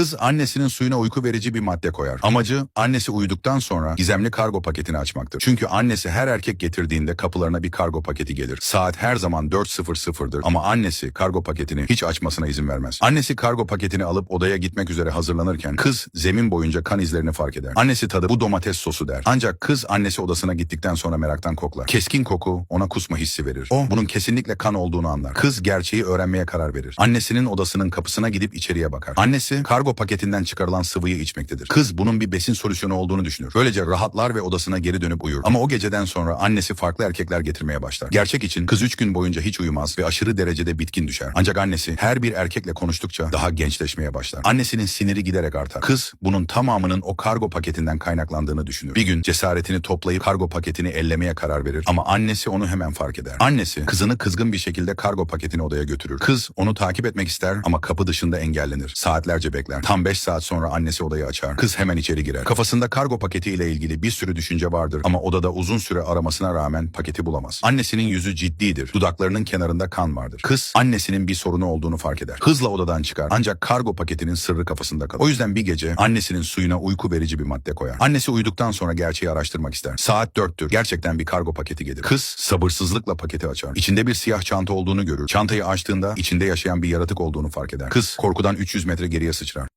Kız annesinin suyuna uyku verici bir madde koyar. Amacı annesi uyuduktan sonra gizemli kargo paketini açmaktır. Çünkü annesi her erkek getirdiğinde kapılarına bir kargo paketi gelir. Saat her zaman 4.00'dır ama annesi kargo paketini hiç açmasına izin vermez. Annesi kargo paketini alıp odaya gitmek üzere hazırlanırken kız zemin boyunca kan izlerini fark eder. Annesi tadı bu domates sosu der. Ancak kız annesi odasına gittikten sonra meraktan koklar. Keskin koku ona kusma hissi verir. O bunun kesinlikle kan olduğunu anlar. Kız gerçeği öğrenmeye karar verir. Annesinin odasının kapısına gidip içeriye bakar. Annesi kargo paketinden çıkarılan sıvıyı içmektedir. Kız bunun bir besin solüsyonu olduğunu düşünür. Böylece rahatlar ve odasına geri dönüp uyur. Ama o geceden sonra annesi farklı erkekler getirmeye başlar. Gerçek için kız üç gün boyunca hiç uyumaz ve aşırı derecede bitkin düşer. Ancak annesi her bir erkekle konuştukça daha gençleşmeye başlar. Annesinin siniri giderek artar. Kız bunun tamamının o kargo paketinden kaynaklandığını düşünür. Bir gün cesaretini toplayıp kargo paketini ellemeye karar verir ama annesi onu hemen fark eder. Annesi kızını kızgın bir şekilde kargo paketini odaya götürür. Kız onu takip etmek ister ama kapı dışında engellenir. Saatlerce bekler. Tam 5 saat sonra annesi odayı açar. Kız hemen içeri girer. Kafasında kargo paketi ile ilgili bir sürü düşünce vardır ama odada uzun süre aramasına rağmen paketi bulamaz. Annesinin yüzü ciddidir. Dudaklarının kenarında kan vardır. Kız annesinin bir sorunu olduğunu fark eder. Hızla odadan çıkar ancak kargo paketinin sırrı kafasında kalır. O yüzden bir gece annesinin suyuna uyku verici bir madde koyar. Annesi uyuduktan sonra gerçeği araştırmak ister. Saat dörttür. Gerçekten bir kargo paketi gelir. Kız sabırsızlıkla paketi açar. İçinde bir siyah çanta olduğunu görür. Çantayı açtığında içinde yaşayan bir yaratık olduğunu fark eder. Kız korkudan 300 metre geriye sıçrar.